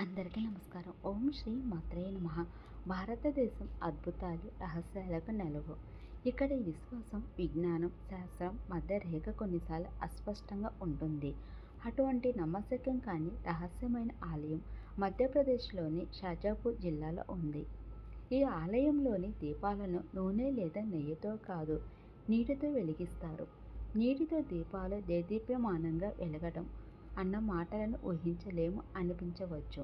అందరికీ నమస్కారం. ఓం శ్రీ మాత్రే నమ. భారతదేశం అద్భుతాలు రహస్యాలకు నెలవు ఇక్కడ విశ్వాసం విజ్ఞానం శాస్త్రం మధ్య రేఖ కొన్నిసార్లు అస్పష్టంగా ఉంటుంది. అటువంటి నమ్మశక్యం కాని రహస్యమైన ఆలయం మధ్యప్రదేశ్లోని షాజాపూర్ జిల్లాలో ఉంది. ఈ ఆలయంలోని దీపాలను నూనె లేదా నెయ్యితో కాదు నీటితో వెలిగిస్తారు. నీటితో దీపాలు దేదీప్యమానంగా వెలగడం అన్న మాటలను ఊహించలేము అనిపించవచ్చు.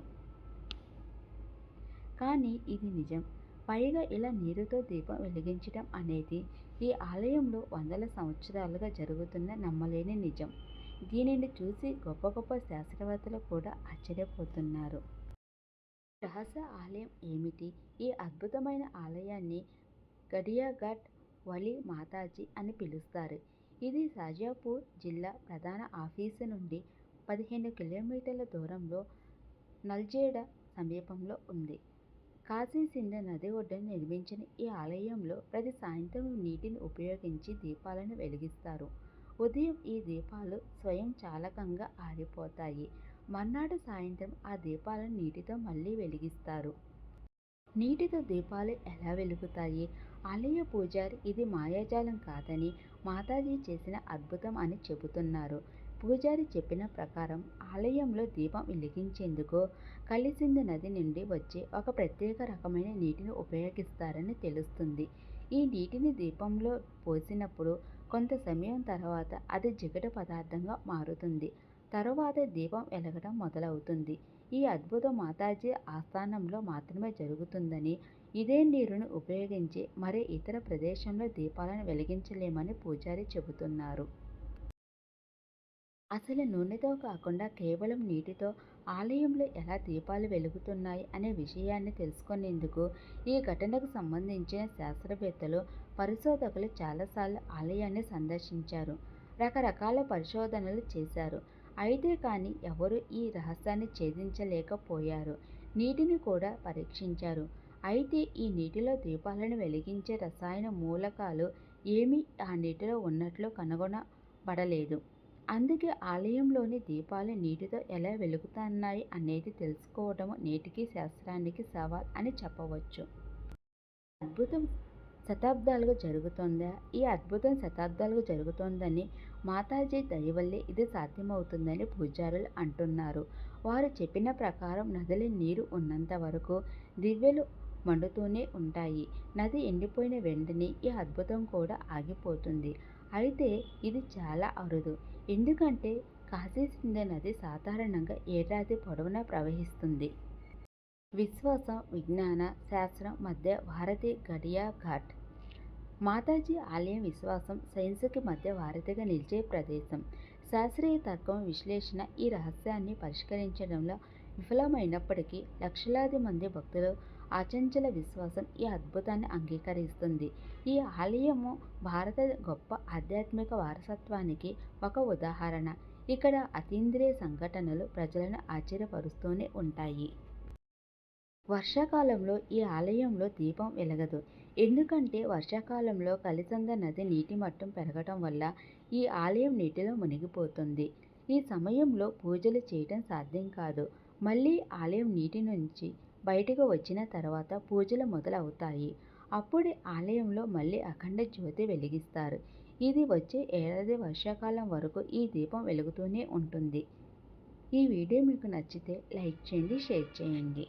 కానీ ఇది నిజం. పైగా ఇలా నీరుతో దీపం వెలిగించడం అనేది ఈ ఆలయంలో వందల సంవత్సరాలుగా జరుగుతున్న నమ్మలేని నిజం. దీనిని చూసి గొప్ప గొప్ప శాస్త్రవేత్తలు కూడా ఆశ్చర్యపోతున్నారు. రహస్య ఆలయం ఏమిటి? ఈ అద్భుతమైన ఆలయాన్ని గడియాఘాట్ వలి మాతాజీ అని పిలుస్తారు. ఇది సాజాపూర్ జిల్లా ప్రధాన ఆఫీసు నుండి పదిహేను కిలోమీటర్ల దూరంలో నల్జేడ సమీపంలో ఉంది. కాశీసింధ నది ఒడ్డున నిర్మించిన ఈ ఆలయంలో ప్రతి సాయంత్రం నీటిని ఉపయోగించి దీపాలను వెలిగిస్తారు. ఉదయం ఈ దీపాలు స్వయం చాలకంగా ఆరిపోతాయి. మర్నాడు సాయంత్రం ఆ దీపాలను నీటితో మళ్ళీ వెలిగిస్తారు. నీటితో దీపాలు ఎలా వెలుగుతాయి? ఆలయ పూజారి ఇది మాయాజాలం కాదని మాతాజీ చేసిన అద్భుతం అని చెబుతున్నారు. పూజారి చెప్పిన ప్రకారం ఆలయంలో దీపం వెలిగించేందుకు కలిసింది నది నుండి వచ్చే ఒక ప్రత్యేక రకమైన నీటిని ఉపయోగిస్తారని తెలుస్తుంది. ఈ నీటిని దీపంలో పోసినప్పుడు కొంత సమయం తర్వాత అది జిగట పదార్థంగా మారుతుంది. తరువాత దీపం వెలగడం మొదలవుతుంది. ఈ అద్భుత మాతాజీ ఆస్థానంలో మాత్రమే జరుగుతుందని ఇదే నీరును ఉపయోగించి మరే ఇతర ప్రదేశంలో దీపాలను వెలిగించలేమని పూజారి చెబుతున్నారు. అసలు నూనెతో కాకుండా కేవలం నీటితో ఆలయంలో ఎలా దీపాలు వెలుగుతున్నాయి అనే విషయాన్ని తెలుసుకునేందుకు ఈ ఘటనకు సంబంధించిన శాస్త్రవేత్తలు పరిశోధకులు చాలాసార్లు ఆలయాన్ని సందర్శించారు రకరకాల పరిశోధనలు చేశారు. అయితే కానీ ఎవరు ఈ రహస్యాన్ని ఛేదించలేకపోయారు. నీటిని కూడా పరీక్షించారు. అయితే ఈ నీటిలో దీపాలను వెలిగించే రసాయన మూలకాలు ఏమీ ఆ నీటిలో ఉన్నట్లు కనుగొనబడలేదు. అందుకే ఆలయంలోని దీపాలు నీటితో ఎలా వెలుగుతున్నాయి అనేది తెలుసుకోవడం నేటికి శాస్త్రానికి సవాల్ అని చెప్పవచ్చు. అద్భుతం శతాబ్దాలుగా జరుగుతుందా? ఈ అద్భుతం శతాబ్దాలుగా జరుగుతోందని మాతాజీ దయవల్లే ఇది సాధ్యమవుతుందని పూజారులు అంటున్నారు. వారు చెప్పిన ప్రకారం నదిలో నీరు ఉన్నంత వరకు దివ్యలు మండుతూనే ఉంటాయి. నది ఎండిపోయిన వెంటనే ఈ అద్భుతం కూడా ఆగిపోతుంది. అయితే ఇది చాలా అరుదు. ఎందుకంటే కాశీ సింధు నది సాధారణంగా ఏడాది పొడవునా ప్రవహిస్తుంది. విశ్వాసం విజ్ఞాన శాస్త్రం మధ్య భారతి గడియా ఘాట్. మాతాజీ ఆలయం విశ్వాసం సైన్స్కి మధ్య వారధిగా నిలిచే ప్రదేశం. శాస్త్రీయ తర్కం విశ్లేషణ ఈ రహస్యాన్ని పరిష్కరించడంలో విఫలమైనప్పటికీ లక్షలాది మంది భక్తులు అచంచల విశ్వాసం ఈ అద్భుతాన్ని అంగీకరిస్తుంది. ఈ ఆలయము భారత గొప్ప ఆధ్యాత్మిక వారసత్వానికి ఒక ఉదాహరణ. ఇక్కడ అతీంద్రియ సంఘటనలు ప్రజలను ఆశ్చర్యపరుస్తూనే ఉంటాయి. వర్షాకాలంలో ఈ ఆలయంలో దీపం వెలగదు. ఎందుకంటే వర్షాకాలంలో కలిసంద నది నీటి మట్టం పెరగటం వల్ల ఈ ఆలయం నీటిలో మునిగిపోతుంది. ఈ సమయంలో పూజలు చేయటం సాధ్యం కాదు. మళ్ళీ ఆలయం నీటి నుంచి బయటకు వచ్చిన తర్వాత పూజలు మొదలవుతాయి. అప్పుడే ఆలయంలో మళ్ళీ అఖండ జ్యోతి వెలిగిస్తారు. ఇది వచ్చే ఏడాది వర్షాకాలం వరకు ఈ దీపం వెలుగుతూనే ఉంటుంది. ఈ వీడియో మీకు నచ్చితే లైక్ చేయండి షేర్ చేయండి.